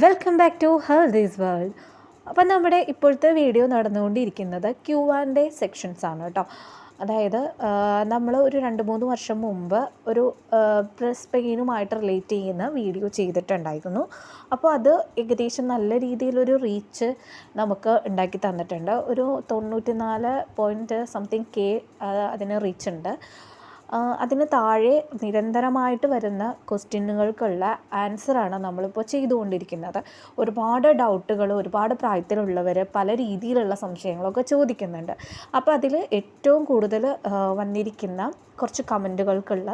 Welcome back to Healthies World അപ്പം നമ്മുടെ ഇപ്പോഴത്തെ വീഡിയോ നടന്നുകൊണ്ടിരിക്കുന്നത് ക്യു ആൻഡ് സെക്ഷൻസ് ആണ് കേട്ടോ. അതായത് നമ്മൾ ഒരു രണ്ട് മൂന്ന് വർഷം മുമ്പ് ഒരു പ്രസ് പെയിനുമായിട്ട് റിലേറ്റ് ചെയ്യുന്ന വീഡിയോ ചെയ്തിട്ടുണ്ടായിരുന്നു. അപ്പോൾ അത് ഏകദേശം നല്ല രീതിയിലൊരു റീച്ച് നമുക്ക് ഉണ്ടാക്കി തന്നിട്ടുണ്ട്. ഒരു തൊണ്ണൂറ്റി നാല് പോയിന്റ് സംതിങ് കെ അതിന് റീച്ച് ഉണ്ട്. അതിന് താഴെ നിരന്തരമായിട്ട് വരുന്ന ക്വസ്റ്റ്യനുകൾക്കുള്ള ആൻസറാണ് നമ്മളിപ്പോൾ ചെയ്തുകൊണ്ടിരിക്കുന്നത്. ഒരുപാട് ഡൗട്ടുകൾ ഒരുപാട് പ്രായത്തിലുള്ളവർ പല രീതിയിലുള്ള സംശയങ്ങളൊക്കെ ചോദിക്കുന്നുണ്ട്. അപ്പോൾ അതിൽ ഏറ്റവും കൂടുതൽ വന്നിരിക്കുന്ന കുറച്ച് കമന്റുകൾക്കുള്ള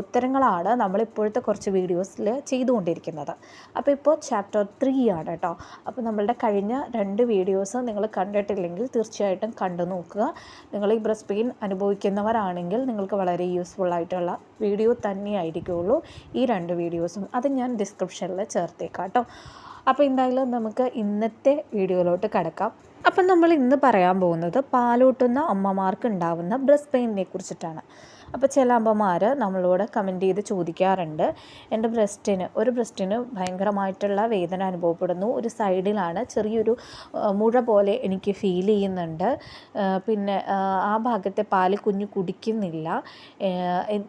ഉത്തരങ്ങളാണ് നമ്മളിപ്പോഴത്തെ കുറച്ച് വീഡിയോസിൽ ചെയ്തുകൊണ്ടിരിക്കുന്നത്. അപ്പോൾ ഇപ്പോൾ ചാപ്റ്റർ ത്രീ ആണ് കേട്ടോ. അപ്പോൾ നമ്മളുടെ കഴിഞ്ഞ രണ്ട് വീഡിയോസ് നിങ്ങൾ കണ്ടിട്ടില്ലെങ്കിൽ തീർച്ചയായിട്ടും കണ്ടു നോക്കുക നിങ്ങൾ ഈ ബ്രസ്റ്റ് പെയിൻ അനുഭവിക്കുന്നവരാണെങ്കിൽ നിങ്ങൾക്ക് വളരെ യൂസ്ഫുൾ ആയിട്ടുള്ള വീഡിയോ തന്നെയായിരിക്കുള്ളൂ ഈ രണ്ട് വീഡിയോസും അത് ഞാൻ ഡിസ്ക്രിപ്ഷനിൽ ചേർത്തേക്കാം കേട്ടോ. അപ്പോൾ എന്തായാലും നമുക്ക് ഇന്നത്തെ വീഡിയോയിലോട്ട് കിടക്കാം. അപ്പം നമ്മൾ ഇന്ന് പറയാൻ പോകുന്നത് പാലൂട്ടുന്ന അമ്മമാർക്ക് ഉണ്ടാവുന്ന ബ്രസ്റ്റ് പെയിനിനെ കുറിച്ചിട്ടാണ്. അപ്പോൾ ചില അമ്മമാർ നമ്മളോട് കമന്റ് ചെയ്ത് ചോദിക്കാറുണ്ട്. എന്റെ ബ്രസ്റ്റിന് ഒരു ബ്രസ്റ്റിന് ഭയങ്കരമായിട്ടുള്ള വേദന അനുഭവപ്പെടുന്നു. ഒരു സൈഡിലാണ് ചെറിയൊരു മുഴ പോലെ എനിക്ക് ഫീൽ ചെയ്യുന്നുണ്ട്. പിന്നെ ആ ഭാഗത്തെ പാൽ കുഞ്ഞ് കുടിക്കുന്നില്ല.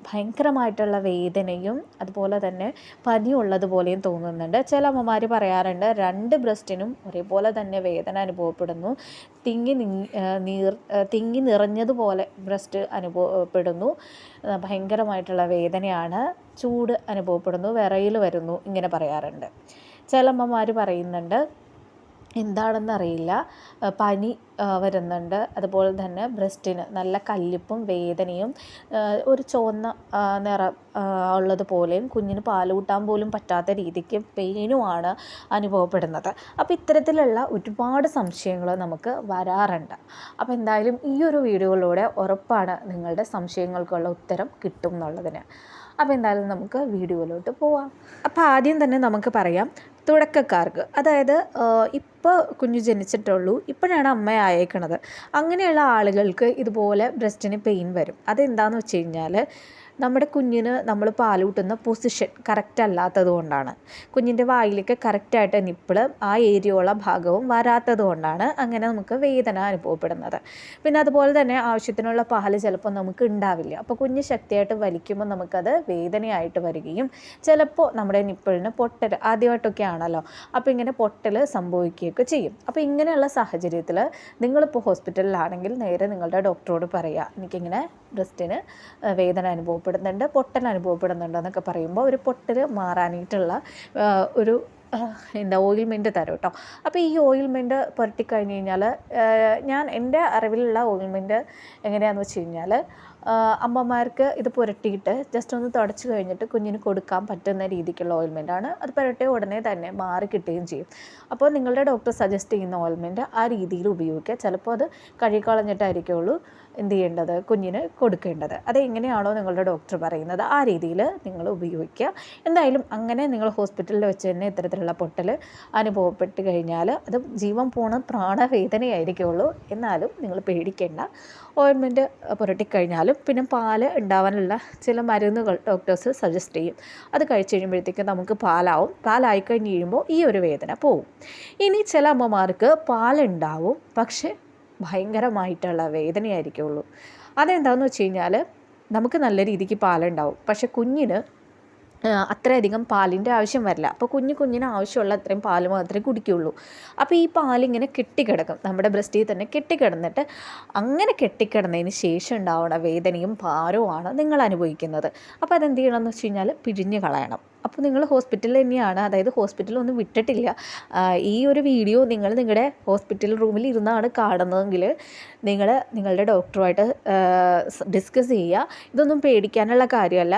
ഭയങ്കരമായിട്ടുള്ള വേദനയും അതുപോലെ തന്നെ പനിയുള്ളതുപോലെയും തോന്നുന്നുണ്ട്. ചില അമ്മമാർ പറയാറുണ്ട് രണ്ട് ബ്രസ്റ്റിനും ഒരേപോലെ തന്നെ വേദന അനുഭവപ്പെടുന്നു. തിങ്ങി നീർ തിങ്ങി നിറഞ്ഞതുപോലെ ബ്രസ്റ്റ് അനുഭവപ്പെടുന്നു. ഭയങ്കരമായിട്ടുള്ള വേദനയാണ്. ചൂട് അനുഭവപ്പെടുന്നു. വിറയിൽ വരുന്നു. ഇങ്ങനെ പറയാറുണ്ട്. ചില അമ്മമാർ പറയുന്നുണ്ട് എന്താണെന്നറിയില്ല. പനി വരുന്നുണ്ട്. അതുപോലെ തന്നെ ബ്രസ്റ്റിന് നല്ല കല്ലിപ്പും വേദനയും ഒരു ചുവന്ന നിറം ഉള്ളത് പോലെയും കുഞ്ഞിന് പാൽ കൂട്ടാൻ പോലും പറ്റാത്ത രീതിക്ക് പെയിനുമാണ് അനുഭവപ്പെടുന്നത്. അപ്പോൾ ഇത്തരത്തിലുള്ള ഒരുപാട് സംശയങ്ങൾ നമുക്ക് വരാറുണ്ട്. അപ്പോൾ എന്തായാലും ഈ ഒരു വീഡിയോയിലൂടെ ഉറപ്പാണ് നിങ്ങളുടെ സംശയങ്ങൾക്കുള്ള ഉത്തരം കിട്ടും എന്നുള്ളതിന്. അപ്പോൾ എന്തായാലും നമുക്ക് വീഡിയോയിലോട്ട് പോവാം. അപ്പോൾ ആദ്യം തന്നെ നമുക്ക് പറയാം തുടക്കക്കാർക്ക്. അതായത് ഇപ്പോൾ കുഞ്ഞു ജനിച്ചിട്ടുള്ളൂ ഇപ്പോഴാണ് അമ്മ അയക്കണത് അങ്ങനെയുള്ള ആളുകൾക്ക് ഇതുപോലെ ബ്രസ്റ്റിന് പെയിൻ വരും. അതെന്താണെന്ന് വെച്ച് കഴിഞ്ഞാൽ നമ്മുടെ കുഞ്ഞിന് നമ്മൾ പാലൂട്ടുന്ന പൊസിഷൻ കറക്റ്റ് അല്ലാത്തത് കൊണ്ടാണ്. കുഞ്ഞിന്റെ വായിലേക്ക് കറക്റ്റായിട്ട് നിപ്പിൾ ആ ഏരിയയുള്ള ഭാഗവും വരാത്തത് കൊണ്ടാണ് അങ്ങനെ നമുക്ക് വേദന അനുഭവപ്പെടുന്നത്. പിന്നെ അതുപോലെ തന്നെ ആവശ്യത്തിനുള്ള പാൽ ചിലപ്പോൾ നമുക്ക് ഉണ്ടാവില്ല. അപ്പോൾ കുഞ്ഞ് ശക്തിയായിട്ട് വലിക്കുമ്പോൾ നമുക്കത് വേദനയായിട്ട് വരികയും ചിലപ്പോൾ നമ്മുടെ നിപ്പിളിന് പൊട്ടൽ ആദ്യമായിട്ടൊക്കെ ആണല്ലോ അപ്പോൾ ഇങ്ങനെ പൊട്ടൽ സംഭവിക്കുകയൊക്കെ ചെയ്യും. അപ്പോൾ ഇങ്ങനെയുള്ള സാഹചര്യത്തിൽ നിങ്ങളിപ്പോൾ ഹോസ്പിറ്റലിലാണെങ്കിൽ നേരെ നിങ്ങളുടെ ഡോക്ടറോട് പറയുക എനിക്കിങ്ങനെ ബ്രസ്റ്റിന് വേദന അനുഭവപ്പെടുന്നുണ്ട് പൊട്ടൽ അനുഭവപ്പെടുന്നുണ്ട് എന്നൊക്കെ പറയുമ്പോൾ ഒരു പൊട്ടൽ മാറാനായിട്ടുള്ള ഒരു എന്താ ഓയിൽമെന്റ് തരും കേട്ടോ അപ്പോൾ ഈ ഓയിൽമെന്റ് പുരട്ടിക്കഴിഞ്ഞ് കഴിഞ്ഞാൽ ഞാൻ എന്റെ അറിവിലുള്ള ഓയിൽമെന്റ് എങ്ങനെയാണെന്ന് വെച്ച് കഴിഞ്ഞാൽ അമ്മമാർക്ക് ഇത് പുരട്ടിയിട്ട് ജസ്റ്റ് ഒന്ന് തുടച്ച് കഴിഞ്ഞിട്ട് കുഞ്ഞിന് കൊടുക്കാൻ പറ്റുന്ന രീതിക്കുള്ള ഓയിൽമെന്റ് ആണ്. അത് പുരട്ടിയ ഉടനെ തന്നെ മാറി കിട്ടുകയും ചെയ്യും. അപ്പോൾ നിങ്ങളുടെ ഡോക്ടർ സജസ്റ്റ് ചെയ്യുന്ന ഓയിൽമെന്റ് ആ രീതിയിൽ ഉപയോഗിക്കുക. ചിലപ്പോൾ അത് കഴുകിക്കളഞ്ഞിട്ടായിരിക്കുള്ളൂ എന്ത് ചെയ്യേണ്ടത്? കുഞ്ഞിന് കൊടുക്കേണ്ടത്. അത് എങ്ങനെയാണോ നിങ്ങളുടെ ഡോക്ടർ പറയുന്നത്. ആ രീതിയിൽ നിങ്ങൾ ഉപയോഗിക്കുക. എന്തായാലും അങ്ങനെ നിങ്ങൾ ഹോസ്പിറ്റലിൽ വെച്ച് തന്നെ ഇത്തരത്തിലുള്ള പൊട്ടൽ അനുഭവപ്പെട്ട് കഴിഞ്ഞാൽ അത് ജീവൻ പോണ പ്രാണവേദനയായിരിക്കുള്ളൂ. എന്നാലും നിങ്ങൾ പേടിക്കേണ്ട. ഓയിൻമെന്റ് പുരട്ടിക്കഴിഞ്ഞാലും പിന്നെ പാൽ ഉണ്ടാവാനുള്ള ചില മരുന്നുകൾ ഡോക്ടേഴ്സ് സജസ്റ്റ് ചെയ്യും. അത് കഴിച്ച് കഴിയുമ്പോഴത്തേക്കും നമുക്ക് പാലാവും. പാലായി കഴിഞ്ഞ് കഴിയുമ്പോൾ ഈ ഒരു വേദന പോവും. ഇനി ചില അമ്മമാർക്ക് പാലുണ്ടാവും. പക്ഷേ ഭയങ്കരമായിട്ടുള്ള വേദനയായിരിക്കുള്ളൂ. അതെന്താണെന്ന് വെച്ച് കഴിഞ്ഞാൽ നമുക്ക് നല്ല രീതിക്ക് പാലുണ്ടാവും. പക്ഷെ കുഞ്ഞിന് അത്രയധികം പാലിന്റെ ആവശ്യം വരില്ല. അപ്പോൾ കുഞ്ഞു കുഞ്ഞിന് ആവശ്യമുള്ള അത്രയും പാൽ മാത്രമേ കുടിക്കുകയുള്ളൂ. അപ്പോൾ ഈ പാലിങ്ങനെ കെട്ടിക്കിടക്കും. നമ്മുടെ ബ്രസ്റ്റിൽ തന്നെ കെട്ടിക്കിടന്നിട്ട് അങ്ങനെ കെട്ടിക്കിടന്നതിന് ശേഷം ഉണ്ടാവുന്ന വേദനയും ഭാരവുമാണ് നിങ്ങൾ അനുഭവിക്കുന്നത്. അപ്പോൾ അതെന്ത് ചെയ്യണമെന്ന് വെച്ച് കഴിഞ്ഞാൽ പിഴിഞ്ഞ് കളയണം. അപ്പോൾ നിങ്ങൾ ഹോസ്പിറ്റലിൽ തന്നെയാണ് അതായത് ഹോസ്പിറ്റലിൽ ഒന്നും വിട്ടിട്ടില്ല. ഈ ഒരു വീഡിയോ നിങ്ങൾ നിങ്ങളുടെ ഹോസ്പിറ്റൽ റൂമിൽ ഇരുന്നാണ് കാണുന്നതെങ്കിൽ നിങ്ങൾ നിങ്ങളുടെ ഡോക്ടറുമായിട്ട് ഡിസ്കസ് ചെയ്യുക. ഇതൊന്നും പേടിക്കാനുള്ള കാര്യമല്ല.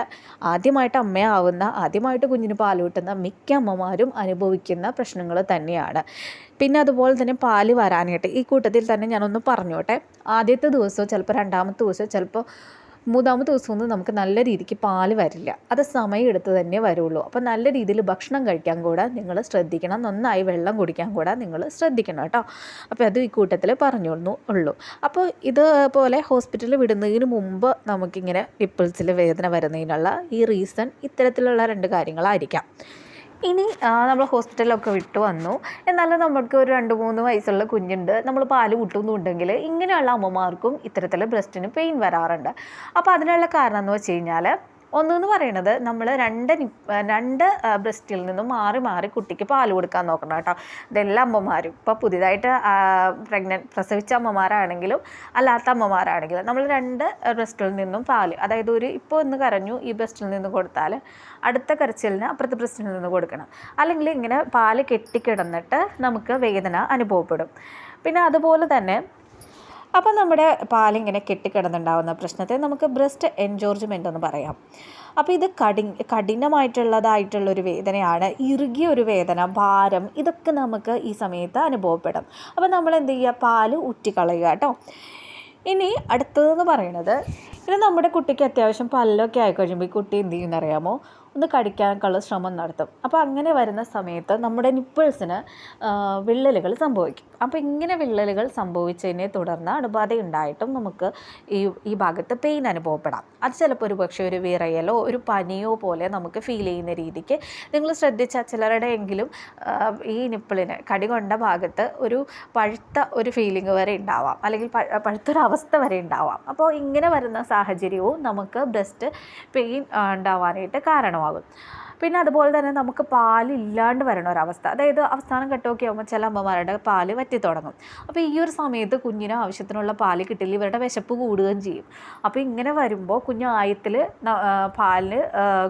ആദ്യമായിട്ട് അമ്മയാവുന്ന ആദ്യമായിട്ട് കുഞ്ഞിന് പാൽ കിട്ടുന്ന മിക്ക അമ്മമാരും അനുഭവിക്കുന്ന പ്രശ്നങ്ങൾ തന്നെയാണ്. പിന്നെ അതുപോലെ തന്നെ പാൽ വരാനായിട്ട് ഈ കൂട്ടത്തിൽ തന്നെ ഞാനൊന്ന് പറഞ്ഞോട്ടെ. ആദ്യത്തെ ദിവസമോ ചിലപ്പോൾ രണ്ടാമത്തെ ദിവസമോ ചിലപ്പോൾ മൂന്നാമത്തെ ദിവസമൊന്നും നമുക്ക് നല്ല രീതിക്ക് പാൽ വരില്ല. അത് സമയമെടുത്ത് തന്നെ വരുള്ളൂ. അപ്പോൾ നല്ല രീതിയിൽ ഭക്ഷണം കഴിക്കാൻ കൂടെ നിങ്ങൾ ശ്രദ്ധിക്കണം. നന്നായി വെള്ളം കുടിക്കാൻ കൂടെ നിങ്ങൾ ശ്രദ്ധിക്കണം കേട്ടോ. അപ്പോൾ അത് ഈ കൂട്ടത്തിൽ പറഞ്ഞോളൂ ഉള്ളൂ. അപ്പോൾ ഇതുപോലെ ഹോസ്പിറ്റലിൽ വിടുന്നതിന് മുമ്പ് നമുക്കിങ്ങനെ പിപ്പിൾസിൽ വേദന വരുന്നതിനുള്ള ഈ റീസൺ ഇത്തരത്തിലുള്ള രണ്ട് കാര്യങ്ങളായിരിക്കാം. ഇനി നമ്മൾ ഹോസ്പിറ്റലിലൊക്കെ വിട്ടു വന്നു. എന്നാലും നമുക്ക് ഒരു രണ്ട് മൂന്ന് വയസ്സുള്ള കുഞ്ഞുണ്ട്. നമ്മൾ പാൽ കൂട്ടുന്നുണ്ടെങ്കിൽ ഇങ്ങനെയുള്ള അമ്മമാർക്കും ഇത്തരത്തിൽ ബ്രസ്റ്റിന് പെയിൻ വരാറുണ്ട്. അപ്പോൾ അതിനുള്ള കാരണം എന്ന് വെച്ച് കഴിഞ്ഞാൽ ഒന്നെന്ന് പറയുന്നത് നമ്മൾ രണ്ട് രണ്ട് ബ്രസ്റ്റിൽ നിന്നും മാറി മാറി കുട്ടിക്ക് പാൽ കൊടുക്കാൻ നോക്കണം കേട്ടോ. ഇതെല്ലാ അമ്മമാരും. ഇപ്പോൾ പുതിയതായിട്ട് പ്രഗ്നൻ പ്രസവിച്ച അമ്മമാരാണെങ്കിലും അല്ലാത്ത അമ്മമാരാണെങ്കിലും നമ്മൾ രണ്ട് ബ്രസ്റ്റിൽ നിന്നും പാൽ അതായത് ഒരു ഇപ്പോൾ ഒന്ന് കരഞ്ഞു ഈ ബ്രസ്റ്റിൽ നിന്ന് കൊടുത്താൽ അടുത്ത കരച്ചിലിന് അപ്പുറത്തെ ബ്രസ്റ്റിൽ നിന്ന് കൊടുക്കണം. അല്ലെങ്കിൽ ഇങ്ങനെ പാൽ കെട്ടിക്കിടന്നിട്ട് നമുക്ക് വേദന അനുഭവപ്പെടും. പിന്നെ അതുപോലെ തന്നെ അപ്പോൾ നമ്മുടെ പാലിങ്ങനെ കെട്ടിക്കിടന്നുണ്ടാകുന്ന പ്രശ്നത്തെ നമുക്ക് ബ്രസ്റ്റ് എൻജോർജ്മെന്റ് എന്ന് പറയാം. അപ്പോൾ ഇത് കടി കഠിനമായിട്ടുള്ളതായിട്ടുള്ളൊരു വേദനയാണ്. ഇറുകിയ ഒരു വേദന ഭാരം ഇതൊക്കെ നമുക്ക് ഈ സമയത്ത് അനുഭവപ്പെടും. അപ്പോൾ നമ്മൾ എന്ത് ചെയ്യുക? പാൽ ഉറ്റിക്കളയുക കേട്ടോ. ഇനി അടുത്തതെന്ന് പറയുന്നത് പിന്നെ നമ്മുടെ കുട്ടിക്ക് അത്യാവശ്യം പല്ലൊക്കെ ആയിക്കഴിയുമ്പോൾ ഈ കുട്ടി എന്ത് ചെയ്യുമെന്നറിയാമോ ഒന്ന് കടിക്കാനൊക്കെയുള്ള ശ്രമം നടത്തും. അപ്പോൾ അങ്ങനെ വരുന്ന സമയത്ത് നമ്മുടെ നിപ്പിൾസിന് വിള്ളലുകൾ സംഭവിക്കും. അപ്പോൾ ഇങ്ങനെ വിള്ളലുകൾ സംഭവിച്ചതിനെ തുടർന്ന് അണുബാധ ഉണ്ടായിട്ടും നമുക്ക് ഈ ഈ ഭാഗത്ത് പെയിൻ അനുഭവപ്പെടാം. അത് ചിലപ്പോൾ ഒരു പക്ഷേ ഒരു വിറയലോ ഒരു പനിയോ പോലെ നമുക്ക് ഫീൽ ചെയ്യുന്ന രീതിക്ക് നിങ്ങൾ ശ്രദ്ധിച്ചാൽ ചിലരുടെ എങ്കിലും ഈ നിപ്പിളിന് കടി കൊണ്ട ഭാഗത്ത് ഒരു പഴുത്ത ഒരു ഫീലിംഗ് വരെ ഉണ്ടാവാം. അല്ലെങ്കിൽ പഴുത്തൊരവസ്ഥ വരെ ഉണ്ടാവാം. അപ്പോൾ ഇങ്ങനെ വരുന്ന സാഹചര്യവും നമുക്ക് ബ്രസ്റ്റ് പെയിൻ ഉണ്ടാവാനായിട്ട് കാരണമാകും പിന്നെ അതുപോലെ തന്നെ നമുക്ക് പാലില്ലാണ്ട് വരണ ഒരവസ്ഥ. അതായത് അവസാനം ഘട്ടമൊക്കെ ആകുമ്പോൾ ചില അമ്മമാരുടെ പാൽ വറ്റി തുടങ്ങും. അപ്പോൾ ഈ ഒരു സമയത്ത് കുഞ്ഞിന് ആവശ്യത്തിനുള്ള പാൽ കിട്ടില്ല ഇവരുടെ വിശപ്പ് കൂടുകയും ചെയ്യും. അപ്പോൾ ഇങ്ങനെ വരുമ്പോൾ കുഞ്ഞ് ആയത്തിൽ പാലിന്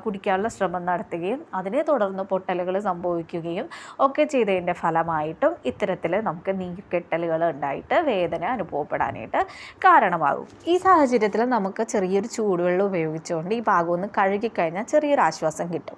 കുടിക്കാനുള്ള ശ്രമം നടത്തുകയും അതിനെ തുടർന്ന് പൊട്ടലുകൾ സംഭവിക്കുകയും ഒക്കെ ചെയ്തതിന്റെ ഫലമായിട്ടും ഇത്തരത്തിൽ നമുക്ക് നീർക്കെട്ടലുകൾ ഉണ്ടായിട്ട് വേദന അനുഭവപ്പെടാനായിട്ട് കാരണമാകും. ഈ സാഹചര്യത്തിൽ നമുക്ക് ചെറിയൊരു ചൂടുവെള്ളം ഉപയോഗിച്ചുകൊണ്ട് ഈ ഭാഗം ഒന്ന് കഴുകിക്കഴിഞ്ഞാൽ ചെറിയൊരു ആശ്വാസം കിട്ടും.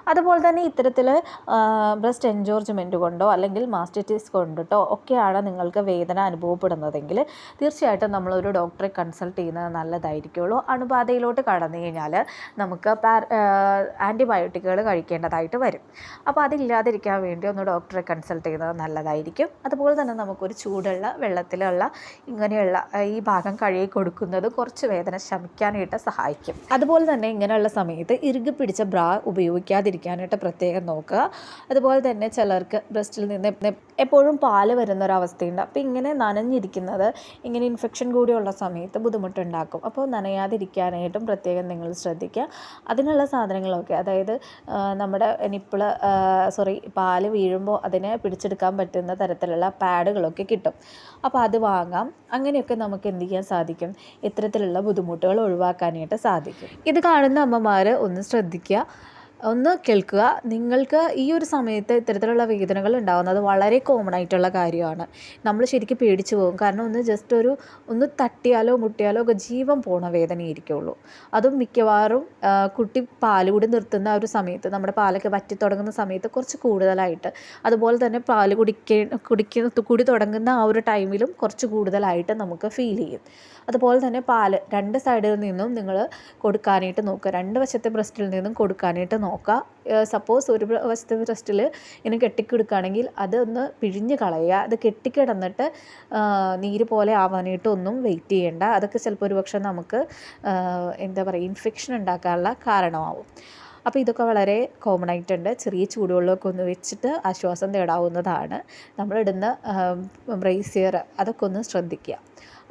അതുപോലെ തന്നെ ഇത്തരത്തിൽ ബ്രസ്റ്റ് എൻജോർജ്മെന്റ് കൊണ്ടോ അല്ലെങ്കിൽ മാസ്റ്റിറ്റിസ് കൊണ്ടിട്ടോ ഒക്കെയാണ് നിങ്ങൾക്ക് വേദന അനുഭവപ്പെടുന്നതെങ്കിൽ തീർച്ചയായിട്ടും നമ്മളൊരു ഡോക്ടറെ കൺസൾട്ട് ചെയ്യുന്നത് നല്ലതായിരിക്കുള്ളൂ. അണുബാധയിലോട്ട് കടന്നു കഴിഞ്ഞാൽ നമുക്ക് ആന്റിബയോട്ടിക്കുകൾ കഴിക്കേണ്ടതായിട്ട് വരും. അപ്പോൾ അതില്ലാതിരിക്കാൻ വേണ്ടി ഒന്ന് ഡോക്ടറെ കൺസൾട്ട് ചെയ്യുന്നത് നല്ലതായിരിക്കും. അതുപോലെ തന്നെ നമുക്കൊരു ചൂടുള്ള വെള്ളത്തിലുള്ള ഇങ്ങനെയുള്ള ഈ ഭാഗം കഴുകി കൊടുക്കുന്നത് കുറച്ച് വേദന ശമിക്കാനായിട്ട് സഹായിക്കും. അതുപോലെ തന്നെ ഇങ്ങനെയുള്ള സമയത്ത് ഇറുകി പിടിച്ച ബ്രാ ഉപയോഗിക്കാതിരിക്കാനായിട്ട് പ്രത്യേകം നോക്കുക. അതുപോലെ തന്നെ ചിലർക്ക് ബ്രസ്റ്റിൽ നിന്ന് എപ്പോഴും പാൽ വരുന്ന ഒരവസ്ഥയുണ്ട് അപ്പോൾ ഇങ്ങനെ നനഞ്ഞിരിക്കുന്നത് ഇങ്ങനെ ഇൻഫെക്ഷൻ കൂടിയുള്ള സമയത്ത് ബുദ്ധിമുട്ടുണ്ടാക്കും. അപ്പോൾ നനയാതിരിക്കാനായിട്ടും പ്രത്യേകം നിങ്ങൾ ശ്രദ്ധിക്കുക. അതിനുള്ള സാധനങ്ങളൊക്കെ അതായത് നമ്മുടെ നിപ്പിൾ സോറി പാൽ വീഴുമ്പോൾ അതിനെ പിടിച്ചെടുക്കാൻ പറ്റുന്ന തരത്തിലുള്ള പാഡുകളൊക്കെ കിട്ടും. അപ്പോൾ അത് വാങ്ങാം. അങ്ങനെയൊക്കെ നമുക്ക് എന്ത് ചെയ്യാൻ സാധിക്കും? ഇത്തരത്തിലുള്ള ബുദ്ധിമുട്ടുകൾ ഒഴിവാക്കാനായിട്ട് സാധിക്കും. ഇത് കാണുന്ന അമ്മമാർ ഒന്ന് ശ്രദ്ധിക്കുക. ഒന്ന് കേൾക്കുക. നിങ്ങൾക്ക് ഈ ഒരു സമയത്ത് ഇത്തരത്തിലുള്ള വേദനകൾ ഉണ്ടാകുന്നത് വളരെ കോമൺ ആയിട്ടുള്ള കാര്യമാണ്. നമ്മൾ ശരിക്കും പേടിച്ചു പോകും. കാരണം ഒന്ന് ജസ്റ്റ് ഒരു ഒന്ന് തട്ടിയാലോ മുട്ടിയാലോ ഒക്കെ ജീവൻ പോണ വേദനയായിരിക്കുള്ളൂ. അതും മിക്കവാറും കുട്ടി പാൽ കൂടി നിർത്തുന്ന ഒരു സമയത്ത് നമ്മുടെ പാലൊക്കെ വറ്റി തുടങ്ങുന്ന സമയത്ത് കുറച്ച് കൂടുതലായിട്ട്. അതുപോലെ തന്നെ പാൽ കുടിക്ക കുടിക്കുന്ന കുടി തുടങ്ങുന്ന ആ ഒരു ടൈമിലും കുറച്ച് കൂടുതലായിട്ട് നമുക്ക് ഫീൽ ചെയ്യും. അതുപോലെ തന്നെ പാൽ രണ്ട് സൈഡിൽ നിന്നും നിങ്ങൾ കൊടുക്കാനായിട്ട് നോക്കുക. രണ്ട് വശത്തെ ബ്രസ്റ്റിൽ നിന്നും കൊടുക്കാനായിട്ട് നോക്കുക സപ്പോസ് ഒരു വശത്തെ ബ്രസ്റ്റിൽ ഇങ്ങനെ കെട്ടിക്കിടക്കുകയാണെങ്കിൽ അതൊന്ന് പിഴിഞ്ഞ് കളയുക. അത് കെട്ടിക്കിടന്നിട്ട് നീര് പോലെ ആവാനായിട്ടൊന്നും വെയിറ്റ് ചെയ്യേണ്ട. അതൊക്കെ ചിലപ്പോൾ ഒരു പക്ഷേ നമുക്ക് എന്താ പറയുക ഇൻഫെക്ഷൻ ഉണ്ടാക്കാനുള്ള കാരണമാവും. അപ്പോൾ ഇതൊക്കെ വളരെ കോമൺ ആയിട്ടുണ്ട്. ചെറിയ ചൂടുവെള്ളമൊക്കെ ഒന്ന് വെച്ചിട്ട് ആശ്വാസം തേടാവുന്നതാണ്. നമ്മളിടുന്ന ബ്രേസിയർ അതൊക്കെ ഒന്ന് ശ്രദ്ധിക്കുക.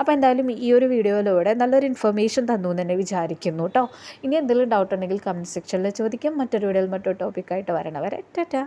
അപ്പോൾ എന്തായാലും ഈ ഒരു വീഡിയോയിലൂടെ നല്ലൊരു ഇൻഫർമേഷൻ തന്നു എന്ന് തന്നെ വിചാരിക്കുന്നു കേട്ടോ. ഇനി എന്തെങ്കിലും ഡൗട്ട് ഉണ്ടെങ്കിൽ കമന്റ് സെക്ഷനിൽ ചോദിക്കാം. മറ്റൊരു വീഡിയോയിൽ മറ്റൊരു ടോപ്പിക്കായിട്ട് വരണവരെ ടാറ്റാ.